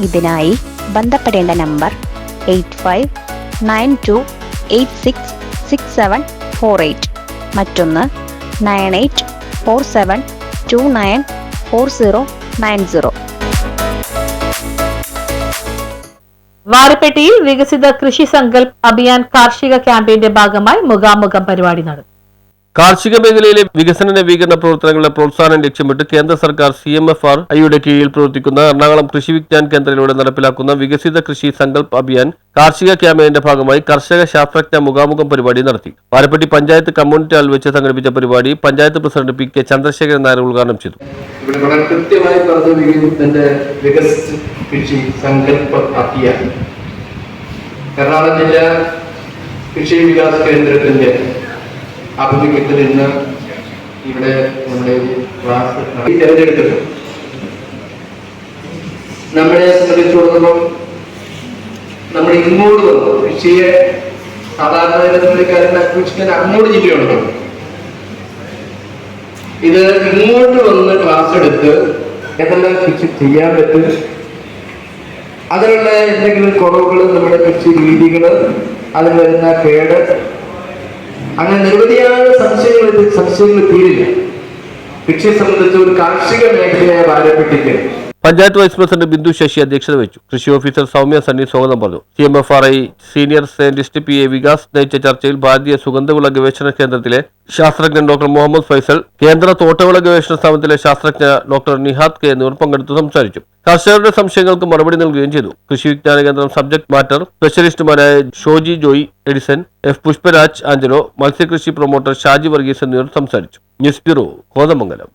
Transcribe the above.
ഇതിനായി ബന്ധപ്പെടേണ്ട number eight five nine two eight six six seven four eight. മറ്റൊന്ന് nine eight four seven two nine four zero nine zero. വാരപ്പെട്ടിയിൽ വികസിത കൃഷി സങ്കൽപ് അഭിയാൻ കാർഷിക ക്യാമ്പയിന്റെ ഭാഗമായി മുഖാമുഖം പരിപാടി നടന്നു കാർഷിക മേഖലയിലെ വികസന നവീകരണ പ്രവർത്തനങ്ങളുടെ പ്രോത്സാഹനം ലക്ഷ്യമിട്ട് കേന്ദ്ര സർക്കാർ സി എം എഫ് ആർ ഐയുടെ കീഴിൽ പ്രവർത്തിക്കുന്ന എറണാകുളം കൃഷി വിജ്ഞാൻ കേന്ദ്രത്തിലൂടെ നടപ്പിലാക്കുന്ന വികസിത കൃഷി സങ്കല്പ് അഭിയാൻ കാർഷിക ക്യാമ്പയിന്റെ ഭാഗമായി കർഷക ശാസ്ത്രജ്ഞ മുഖാമുഖം പരിപാടി നടത്തി. പാലപ്പെട്ടി പഞ്ചായത്ത് കമ്മ്യൂണിറ്റി ഹാൾ വെച്ച് സംഘടിപ്പിച്ച പരിപാടി panchayat president P K Chandrasekharan Nair ഉദ്ഘാടനം ചെയ്തു. കൃഷി ജില്ലാ കൃഷി വികാസ് കേന്ദ്രത്തിന്റെ ആഭിമുഖ്യത്തിൽ ഇന്ന് ഇവിടെ നമ്മുടെ ക്ലാസ് തിരഞ്ഞെടുക്കുന്നു നമ്മളെ സംബന്ധിച്ചിടത്തോളം നമ്മൾ ഇങ്ങോട്ട് വന്നു. കൃഷിയെ സാധാരണ ജനക്കാരൻ അന്വേഷിക്കാൻ അങ്ങോട്ട് ജില്ലയുണ്ടോ. ഇത് ഇങ്ങോട്ട് വന്ന് ക്ലാസ് എടുത്ത് എന്തെല്ലാം കൃഷി ചെയ്യാൻ പറ്റും? അതിനുള്ള എന്തെങ്കിലും കുറവുകൾ നമ്മുടെ കൃഷി രീതികൾ അതിൽ വരുന്ന കേട് അങ്ങനെ നിരവധിയായ സംശയങ്ങൾ സംശയങ്ങൾ തീരില്ല. കൃഷിയെ സംബന്ധിച്ച് ഒരു കാർഷിക മേഖലയായ ഭാരപ്പെട്ടിട്ട് പഞ്ചായത്ത് വൈസ് പ്രസിഡന്റ് ബിന്ദു ശശി അധ്യക്ഷത വഹിച്ചു. കൃഷി ഓഫീസർ സൗമ്യ സണ്ണി സ്വാഗതം പറഞ്ഞു. C M F R I senior scientist P A Vikas നയിച്ച ചർച്ചയിൽ ഭാരതീയ സുഗന്ധവിള ഗവേഷണ കേന്ദ്രത്തിലെ ശാസ്ത്രജ്ഞൻ ഡോക്ടർ മുഹമ്മദ് ഫൈസൽ കേന്ദ്ര തോട്ടവിള ഗവേഷണ സ്ഥാപനത്തിലെ ശാസ്ത്രജ്ഞ ഡോക്ടർ നിഹാദ് കെ എന്നിവർ പങ്കെടുത്ത് സംസാരിച്ചു. കർഷകരുടെ സംശയങ്ങൾക്ക് മറുപടി നൽകുകയും ചെയ്തു. കൃഷി വിജ്ഞാന കേന്ദ്രം സബ്ജക്ട് മാറ്റർ സ്പെഷ്യലിസ്റ്റുമാരായ ഷോജി ജോയ് എഡിസൺ എഫ് പുഷ്പരാജ് ആഞ്ചലോ മത്സ്യകൃഷി പ്രൊമോട്ടർ ഷാജി വർഗീസ് എന്നിവർ സംസാരിച്ചു. News bureau Kothamangalam.